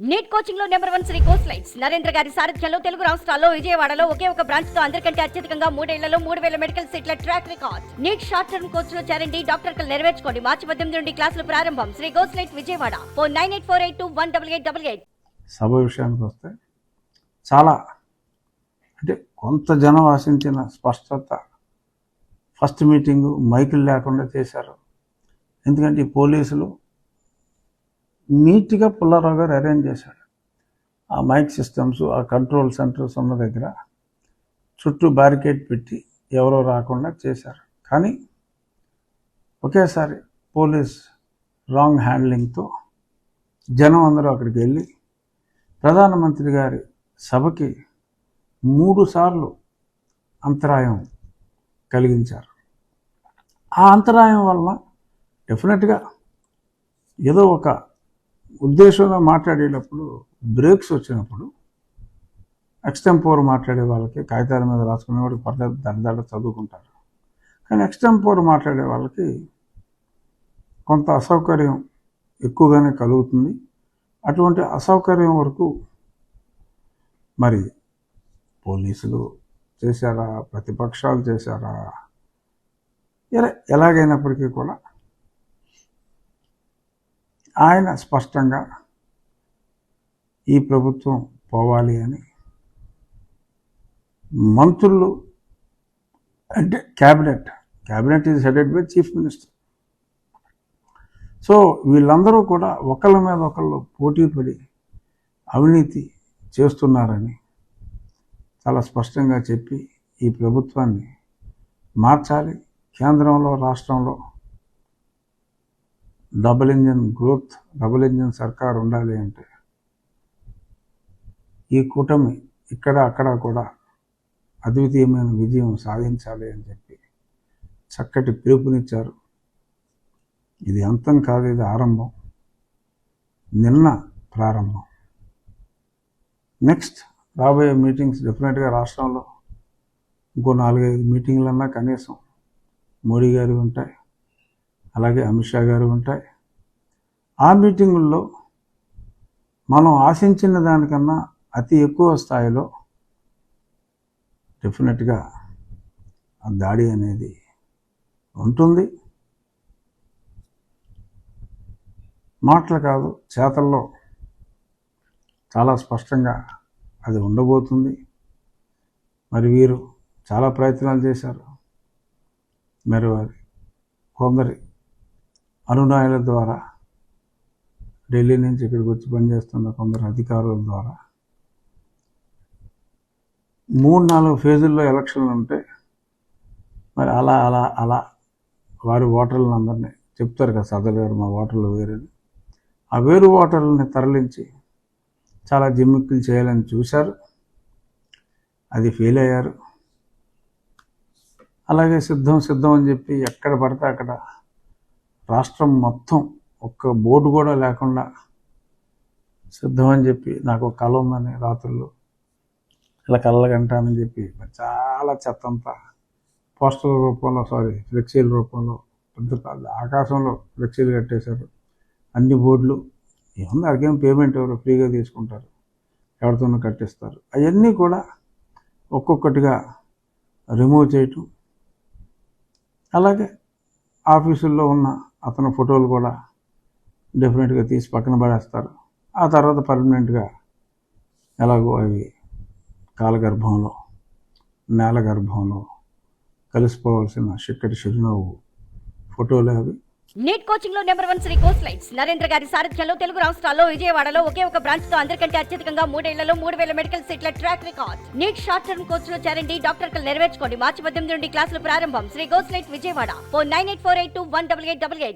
Neat కోచింగ్లో number one Sri course lights. Narendra గారి సారథ్యంలో తెలుగు రాష్ట్రాల్లో విజయవాడలో ఒకే ఒక బ్రాంచ్తో అందరికంటే అత్యధికంగా మూడేళ్ళలో మూడు వేల మెడికల్ సీట్ల track record. NEET short term కోర్స్లో చేరండి డాక్టర్ కలు నెరవేర్చుకోండి. మార్చి పద్దెనిమిది నుండి క్లాసులు ప్రారంభం. Sri course light Vijayawada. Four nine eight four eight two one double eight double eight. సభ విషయానికి వస్తే చాలా అంటే కొంత జనం ఆశించిన స్పష్టత. ఫస్ట్ మీటింగు మైకులు లేకుండా చేశారు. ఎందుకంటే ఈ పోలీసులు నీట్గా పుల్లారావు గారు అరేంజ్ చేశాడు. ఆ మైక్ సిస్టమ్స్ ఆ కంట్రోల్ సెంటర్స్ ఉన్న దగ్గర చుట్టూ బ్యారికేడ్ పెట్టి ఎవరో రాకుండా చేశారు. కానీ ఒకేసారి పోలీస్ రాంగ్ హ్యాండ్లింగ్తో జనం అందరూ అక్కడికి వెళ్ళి ప్రధానమంత్రి గారి సభకి మూడు సార్లు అంతరాయం కలిగించారు. ఆ అంతరాయం వలన డెఫినెట్గా ఏదో ఒక ఉద్దేశంలో మాట్లాడేటప్పుడు బ్రేక్స్ వచ్చినప్పుడు ఎక్స్టెంపోర్ మాట్లాడే వాళ్ళకి కాగితాల మీద రాసుకునే వాడికి పర్లేదు దడదడ చదువుకుంటారు. కానీ ఎక్స్టెంపోర్ మాట్లాడే వాళ్ళకి కొంత అసౌకర్యం ఎక్కువగానే కలుగుతుంది. అటువంటి అసౌకర్యం వరకు మరి పోలీసులు చేశారా? ప్రతిపక్షాలు చేశారా? ఎల- ఎలాగైనప్పటికీ కూడా ఆయన స్పష్టంగా ఈ ప్రభుత్వం పోవాలి అని మంత్రులు అంటే cabinet cabinet is headed by chief minister. So వీళ్ళందరూ కూడా ఒకళ్ళ మీద ఒకళ్ళు పోటీ పడి అవినీతి చేస్తున్నారని చాలా స్పష్టంగా చెప్పి ఈ ప్రభుత్వాన్ని మార్చాలి. కేంద్రంలో రాష్ట్రంలో double engine growth double engine సర్కార్ ఉండాలి అంటే ఈ కూటమి ఇక్కడ అక్కడ కూడా అద్వితీయమైన విజయం సాధించాలి అని చెప్పి చక్కటి పిలుపునిచ్చారు. ఇది అంతం కాదు ఇది ఆరంభం. నిన్న ప్రారంభం. నెక్స్ట్ రాబోయే మీటింగ్స్ డెఫినెట్గా రాష్ట్రంలో ఇంకో నాలుగైదు మీటింగ్లన్నా కనీసం మోడీ గారు ఉంటాయి. అలాగే అమిత్ షా గారు ఉంటాయి. ఆ మీటింగుల్లో మనం ఆశించిన దానికన్నా అతి ఎక్కువ స్థాయిలో డెఫినెట్గా ఆ దాడి అనేది ఉంటుంది. మాటలు కాదు చేతల్లో చాలా స్పష్టంగా అది ఉండబోతుంది. మరి వీరు చాలా ప్రయత్నాలు చేశారు. మరి వారి కొందరి అనునాయుల ద్వారా ఢిల్లీ నుంచి ఇక్కడికి వచ్చి పనిచేస్తున్న కొందరు అధికారుల ద్వారా. మూడు నాలుగు ఫేజుల్లో ఎలక్షన్లు ఉంటే మరి అలా అలా అలా వారి ఓటర్లను అందరినీ చెప్తారు కదా సదర్ గారు మా ఓటర్లు వేరని ఆ వేరు ఓటర్లని తరలించి చాలా జిమ్మిక్కులు చేయాలని చూశారు. అది ఫెయిల్ అయ్యారు. అలాగే సిద్ధం సిద్ధం అని చెప్పి ఎక్కడ పడితే అక్కడ రాష్ట్రం మొత్తం ఒక్క బోర్డు కూడా లేకుండా సిద్ధమని చెప్పి నాకు ఒక కళ ఉందని రాత్రులు ఇలా కళ్ళగంటానని చెప్పి చాలా చెత్త అంతా పోస్టల్ రూపంలో సారీ ఫ్లెక్సీల రూపంలో పెద్ద పెద్ద ఆకాశంలో ఫ్లెక్సీలు కట్టేశారు. అన్ని బోర్డులు. ఏముంది అడిగేం పేమెంట్ ఎవరు ఫ్రీగా తీసుకుంటారు. ఎవరితోనూ కట్టిస్తారు. అవన్నీ కూడా ఒక్కొక్కటిగా రిమూవ్ చేయటం. అలాగే ఆఫీసుల్లో ఉన్న అతను ఫోటోలు కూడా డెఫినెట్గా తీసి పక్కన పడేస్తారు. ఆ తర్వాత పర్మనెంట్గా ఎలాగో అవి కాలగర్భంలో నేల గర్భంలో కలిసిపోవాల్సిన చిక్కటి చిరునవ్వు ఫోటోలు అవి. NEET కోచింగ్లో number one Sri course lights Narendra గారి సారథ్యంలో తెలుగు రాష్ట్రాల్లో విజయవాడలో ఒకే ఒక బ్రాంచ్తో అందరికంటే అత్యధికంగా మూడేళ్ళలో మూడు వేల మెడికల్ సీట్ల track record. NEET short term కోర్స్లో చేరండి డాక్టర్ కలు నెరవేర్చుకోండి. మార్చి పద్దెనిమిది నుండి క్లాసులు ప్రారంభం. Sri course light Vijayawada. Four nine eight four eight two one double eight double eight.